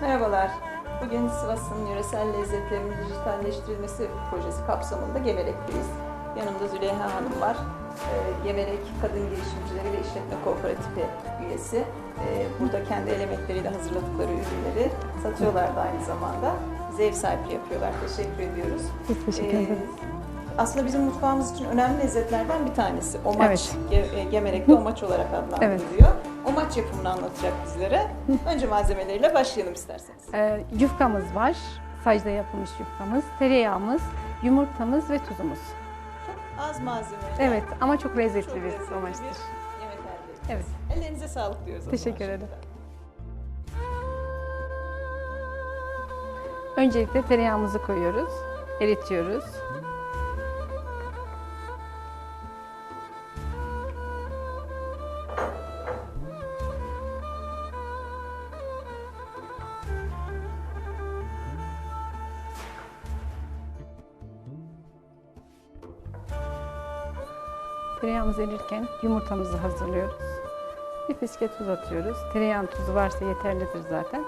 Merhabalar. Bugün Sivas'ın yöresel lezzetlerinin dijitalleştirilmesi projesi kapsamında Gemerek'teyiz. Yanımda Züleyha Hanım var. Ee, Gemerek Kadın Girişimcileri ve İşletme Kooperatifi üyesi. Ee, burada kendi el emekleriyle hazırladıkları ürünleri satıyorlar da aynı zamanda. Bize ev sahipliği yapıyorlar. Teşekkür ediyoruz. Biz teşekkür Ee, ederiz. aslında bizim mutfağımız için önemli lezzetlerden bir tanesi. Omaç, Evet. Ge- e, Gemerek'te omaç olarak adlandırılıyor. Omaç yapımını anlatacak bizlere. Önce malzemeleriyle başlayalım isterseniz. Ee, yufkamız var. Sacda yapılmış yufkamız, tereyağımız, yumurtamız ve tuzumuz. Az malzeme. Evet ama çok Çok lezzetli bir lezzetli omaçtır. bir yemek elde. Evet. Ellerinize sağlık diyoruz. o Teşekkür ederim. Öncelikle tereyağımızı koyuyoruz, eritiyoruz. Tereyağımız erirken yumurtamızı hazırlıyoruz. Bir fiske tuz atıyoruz. Tereyağın tuzu varsa yeterlidir zaten.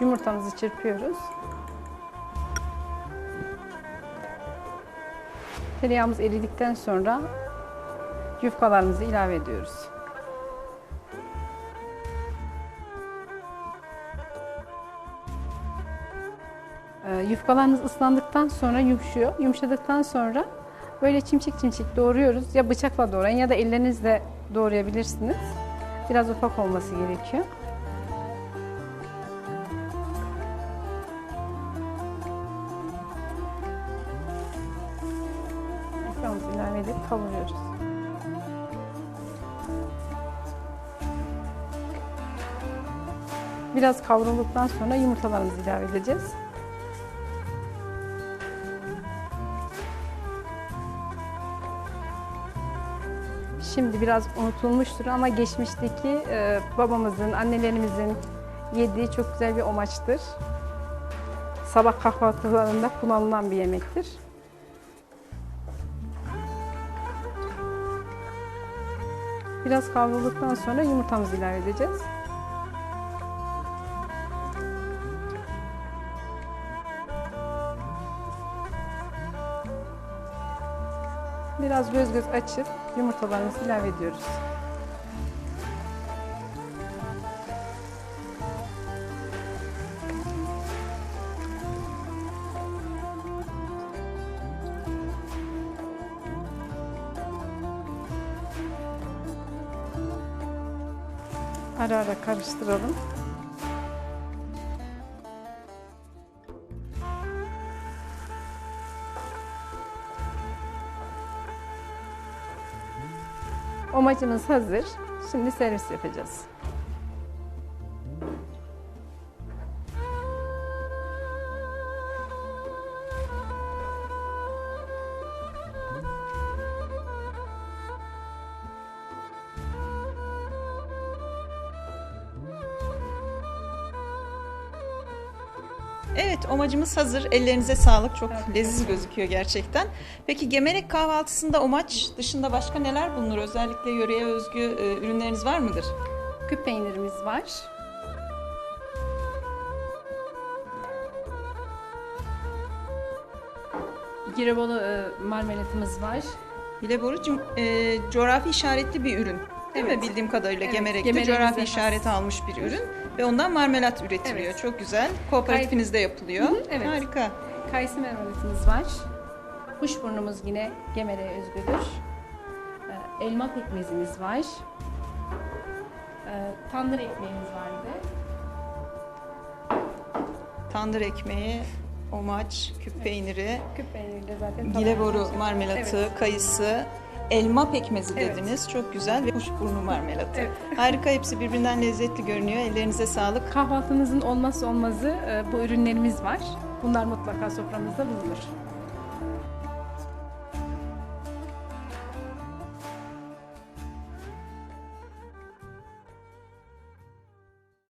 Yumurtamızı çırpıyoruz. Tereyağımız eridikten sonra yufkalarımızı ilave ediyoruz. Ee, Yufkalarımız ıslandıktan sonra yumuşuyor. Yumuşadıktan sonra böyle çimçik çimçik doğruyoruz. Ya bıçakla doğrayın ya da ellerinizle doğrayabilirsiniz. Biraz ufak olması gerekiyor. Yufkamızı ilave edip kavuruyoruz. Biraz kavrulduktan sonra yumurtalarımızı ilave edeceğiz. Şimdi biraz unutulmuştur ama geçmişteki e, babamızın, annelerimizin yediği çok güzel bir omaçtır. Sabah kahvaltılarında kullanılan bir yemektir. Biraz kavrulduktan sonra yumurtamızı ilave edeceğiz. Biraz göz göz açıp yumurtalarımızı ilave ediyoruz. Ara ara karıştıralım. Omacımız hazır. Şimdi servis yapacağız. Evet, omacımız hazır. Ellerinize sağlık. Çok leziz gözüküyor gerçekten. Peki Gemerek kahvaltısında omaç dışında başka neler bulunur? Özellikle yöreye özgü e, ürünleriniz var mıdır? Küp peynirimiz var. Girebolu e, marmelatımız var. Bileboru cum- e, coğrafi işaretli bir ürün. Değil mi? Evet. Bildiğim kadarıyla Evet, Gemerek'te coğrafi has. işareti almış bir ürün ve ondan marmelat üretiliyor. Evet. Çok güzel. Kooperatifinizde yapılıyor. Hı hı, evet. Harika. Kayısı marmelatımız var. Kuşburnumuz yine Gemere'ye özgüdür. E, elma pekmezimiz var. E, tandır ekmeğimiz vardı. Tandır ekmeği, omaç, küp peyniri, Küp peyniri de zaten Gileboru tamamen- marmelatı, Evet. kayısı, elma pekmezi Evet. dediniz. Çok güzel ve kuşburnu marmelatı. Evet. Harika hepsi birbirinden lezzetli görünüyor. Ellerinize sağlık. Kahvaltınızın olmazsa olmazı e, bu ürünlerimiz var. Bunlar mutlaka soframızda bulunur.